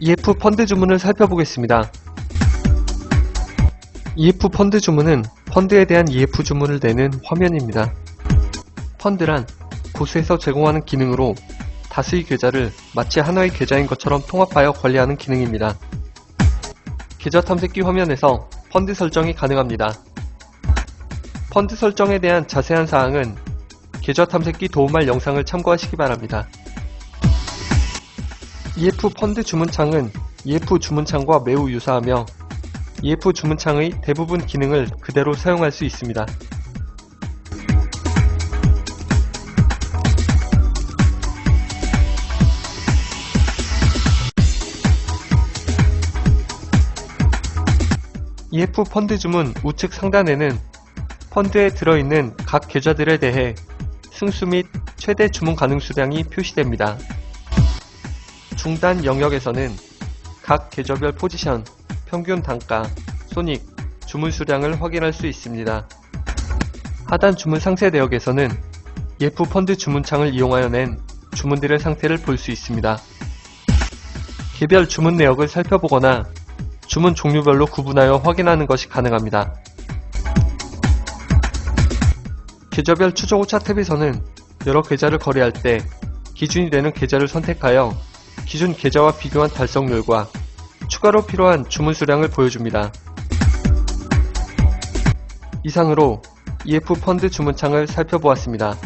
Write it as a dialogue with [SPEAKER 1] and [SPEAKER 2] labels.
[SPEAKER 1] EF 펀드 주문을 살펴보겠습니다. EF 펀드 주문은 펀드에 대한 EF 주문을 내는 화면입니다. 펀드란 고수에서 제공하는 기능으로 다수의 계좌를 마치 하나의 계좌인 것처럼 통합하여 관리하는 기능입니다. 계좌 탐색기 화면에서 펀드 설정이 가능합니다. 펀드 설정에 대한 자세한 사항은 계좌 탐색기 도움말 영상을 참고하시기 바랍니다. EF 펀드 주문창은 EF 주문창과 매우 유사하며 EF 주문창의 대부분 기능을 그대로 사용할 수 있습니다. EF 펀드 주문 우측 상단에는 펀드에 들어있는 각 계좌들에 대해 승수 및 최대 주문 가능 수량이 표시됩니다. 중단 영역에서는 각 계좌별 포지션, 평균 단가, 손익, 주문 수량을 확인할 수 있습니다. 하단 주문 상세 내역에서는 예프 펀드 주문창을 이용하여 낸 주문들의 상태를 볼 수 있습니다. 개별 주문 내역을 살펴보거나 주문 종류별로 구분하여 확인하는 것이 가능합니다. 계좌별 추적 오차 탭에서는 여러 계좌를 거래할 때 기준이 되는 계좌를 선택하여 기준 계좌와 비교한 달성률과 추가로 필요한 주문 수량을 보여줍니다. 이상으로 EF 펀드 주문창을 살펴보았습니다.